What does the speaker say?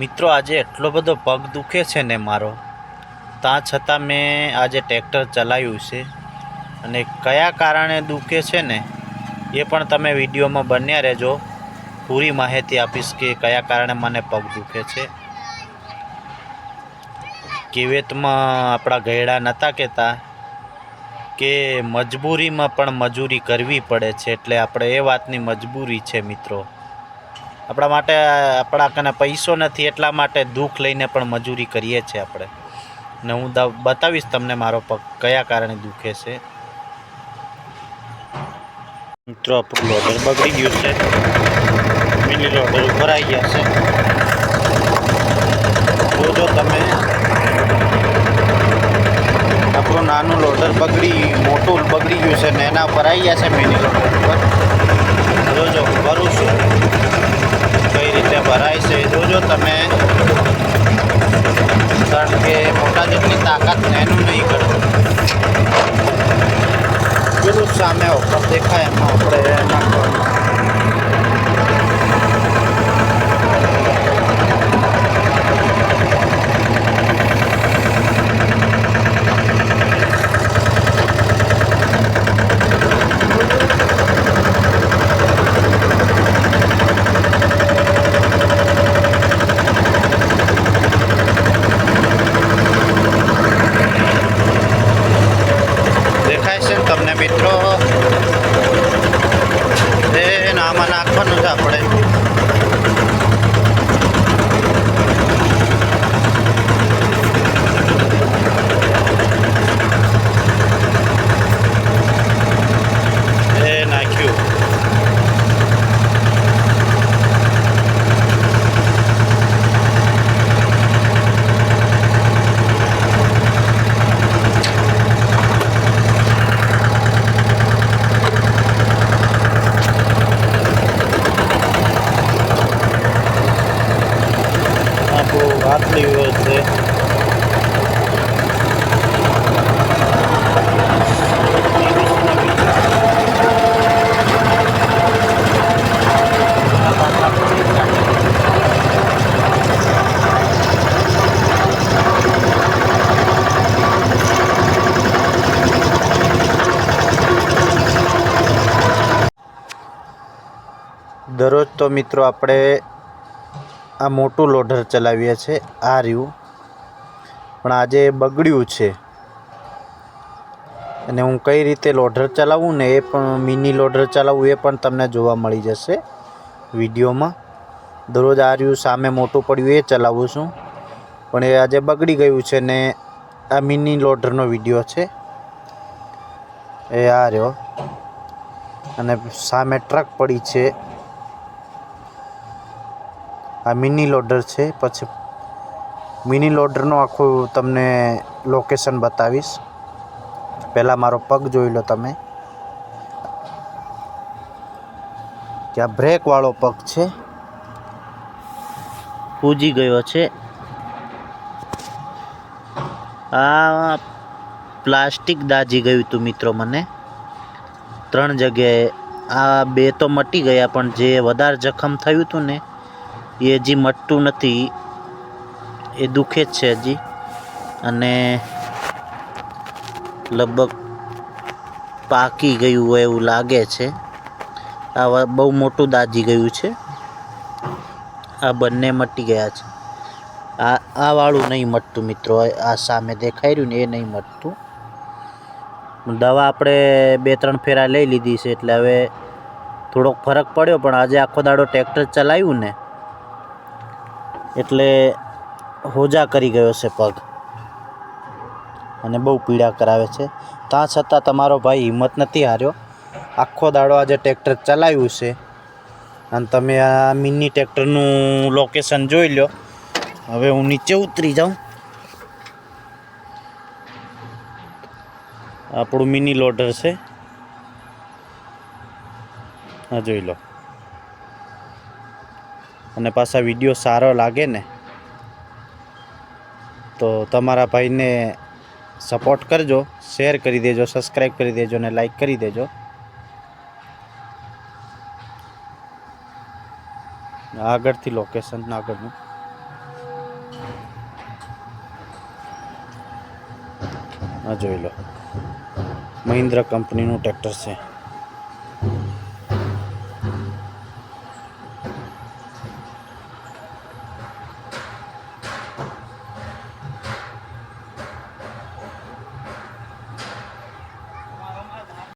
મિત્રો, આજે એટલો બધો પગ દુખે છે ને મારો ત્યાં છતાં મેં આજે ટ્રેક્ટર ચલાવ્યું છે. અને કયા કારણે દુખે છે ને, એ પણ તમે વિડીયોમાં બન્યા રહેજો. પૂરી માહિતી આપીશ કે કયા કારણે મને પગ દુખે છે. કિવેતમાં આપણા ગયડા નહોતા કહેતા કે મજબૂરીમાં પણ મજૂરી કરવી પડે છે, એટલે આપણે એ વાતની મજબૂરી છે, મિત્રો. આપણા માટે, આપણા કને પૈસો નથી, એટલા માટે દુઃખ લઈને પણ મજૂરી કરીએ છીએ આપણે. ને હું બતાવીશ તમને મારો પગ કયા કારણે દુખે છે. મિત્રો, આપણું લોડર બગડી ગયું છે. મિની લોડર આવી ગયા છે. જોજો તમે. આપણું નાનું લોડર બગડી, મોટું બગડી ગયું છે ને એના આવી ગયા છે મિની લોડર ઉપર. જોજો, ભરું છું. કઈ રીતે ભરાય છે. જોજો તમે. કારણ કે મોટા જેટલી તાકાત એનું નહીં કરતું પેલું સામે ઓફર દેખાય એમાં આપણે નાખવાનું દેખાય છે ને તમને મિત્રો એ આમાં નાખવાનું છે આપણે એ નાખ્યું આપણું આટલી છે દરરોજ તો મિત્રો આપણે આ મોટું લોડર ચલાવીએ છીએ, આ રહ્યું. પણ આજે બગડ્યું છે. અને હું કઈ રીતે લોડર ચલાવું ને એ પણ મિની લોડર ચલાવવું એ પણ તમને જોવા મળી જશે વિડીયોમાં. દરરોજ આ રહ્યું, સામે મોટું પડ્યું, એ ચલાવું છું. પણ એ આજે બગડી ગયું છે ને આ મિની લોડરનો વીડિયો છે. એ આ રહ્યો. અને સામે ટ્રક પડી છે. આ મિની લોડર છે. પછી મિની લોડરનું આખું તમને લોકેશન બતાવીશ. પહેલાં મારો પગ જોઈ લો તમે. આ બ્રેકવાળો પગ છે. પૂજી ગયો છે. આ પ્લાસ્ટિક દાજી ગયું હતું મિત્રો મને. ત્રણ જગ્યાએ. આ બે તો મટી ગયા, પણ જે વધારે જખમ થયું હતું ને એ હજી મટતું નથી. એ દુખે જ છે હજી. અને લગભગ પાકી ગયું હોય એવું લાગે છે. આ બહુ મોટું દાજી ગયું છે. આ બંને મટી ગયા છે. આ આ વાળું નહીં મટતું મિત્રો. આ સામે દેખાઈ રહ્યું ને એ નહીં મટતું. દવા આપણે બે ત્રણ ફેરા લઈ લીધી છે એટલે હવે થોડોક ફરક પડ્યો, પણ આજે આખો દાડો ટ્રેક્ટર ચલાવ્યું ને એટલે હોજા કરી ગયો છે પગ. અને બહુ પીડા કરાવે છે. ત્યાં છતાં તમારો ભાઈ હિંમત નથી હાર્યો. આખો દાડો આજે ટ્રેક્ટર ચલાવ્યું છે. અને તમે આ મિની ટ્રેક્ટરનું લોકેશન જોઈ લો. હવે હું નીચે ઉતરી જાઉં. આપણું મિની લોડર છે. હા જોઈ લો. અને પાછા વીડિયો સારો લાગે ને, તો તમારા ભાઈને સપોર્ટ કરજો શેર કરી દેજો સબસ્ક્રાઈબ કરી દેજો અને લાઈક કરી દેજો. આગળથી લોકેશન આગળનું. આ જોઈ લો. મહિન્દ્ર કંપનીનું ટ્રેક્ટર છે.